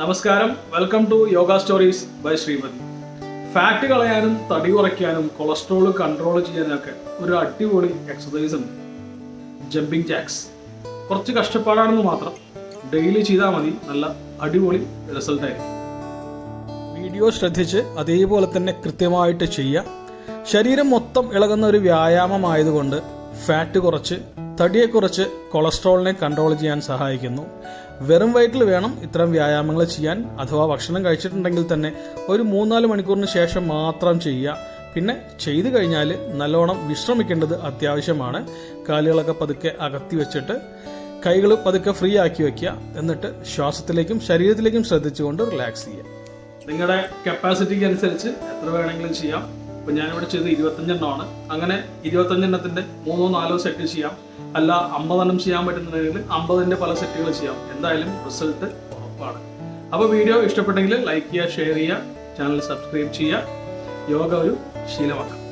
നമസ്കാരം. Welcome to yoga stories by Shrimati fat കളയാനും തടി കുറയ്ക്കാനും കൊളസ്ട്രോൾ കൺട്രോൾ ചെയ്യാനൊക്കെ ഒരു അടിപൊളി എക്സസൈസ് ഉണ്ട്. ജമ്പിങ് ജാക്സ് കുറച്ച് കഷ്ടപ്പാടാണെന്ന് മാത്രം ഡെയിലി ചെയ്താൽ മതി. നല്ല അടിപൊളി റിസൾട്ട് ആയിരിക്കും. വീഡിയോ ശ്രദ്ധിച്ച് അതേപോലെ തന്നെ കൃത്യമായിട്ട് ചെയ്യുക. ശരീരം മൊത്തം ഇളകുന്ന ഒരു വ്യായാമമായതുകൊണ്ട് ഫാറ്റ് കുറച്ച് തടിയെ കുറച്ച് കൊളസ്ട്രോളിനെ കൺട്രോൾ ചെയ്യാൻ സഹായിക്കുന്നു. വെറും വയറ്റിൽ വേണം ഇത്തരം വ്യായാമങ്ങൾ ചെയ്യാൻ. അഥവാ ഭക്ഷണം കഴിച്ചിട്ടുണ്ടെങ്കിൽ തന്നെ ഒരു മൂന്നാൽ മണിക്കൂറിന് ശേഷം മാത്രം ചെയ്യുക. പിന്നെ ചെയ്തു കഴിഞ്ഞാൽ നല്ലോണം വിശ്രമിക്കേണ്ടത് അത്യാവശ്യമാണ്. കാലുകളൊക്കെ പതുക്കെ അകത്തി വെച്ചിട്ട് കൈകൾ പതുക്കെ ഫ്രീ ആക്കി വെക്കുക. എന്നിട്ട് ശ്വാസത്തിലേക്കും ശരീരത്തിലേക്കും ശ്രദ്ധിച്ചുകൊണ്ട് റിലാക്സ് ചെയ്യുക. നിങ്ങളുടെ കപ്പാസിറ്റിക്ക് അനുസരിച്ച് എത്ര വേണമെങ്കിലും ചെയ്യാം. ഇപ്പൊ ഞാനിവിടെ ചെയ്ത് ഇരുപത്തഞ്ചെണ്ണമാണ്. അങ്ങനെ ഇരുപത്തഞ്ചെണ്ണത്തിന്റെ മൂന്നോ നാലോ സെറ്റ് ചെയ്യാം. അല്ല അമ്പതെണ്ണം ചെയ്യാൻ പറ്റുന്നുണ്ടെങ്കിൽ അമ്പതിന്റെ പല സെറ്റുകൾ ചെയ്യാം. എന്തായാലും റിസൾട്ട് ഉറപ്പാണ്. അപ്പോൾ വീഡിയോ ഇഷ്ടപ്പെട്ടെങ്കിൽ ലൈക്ക് ചെയ്യുക ഷെയർ ചെയ്യുക ചാനൽ സബ്സ്ക്രൈബ് ചെയ്യുക. യോഗ ഒരു ശീലമാക്കാം.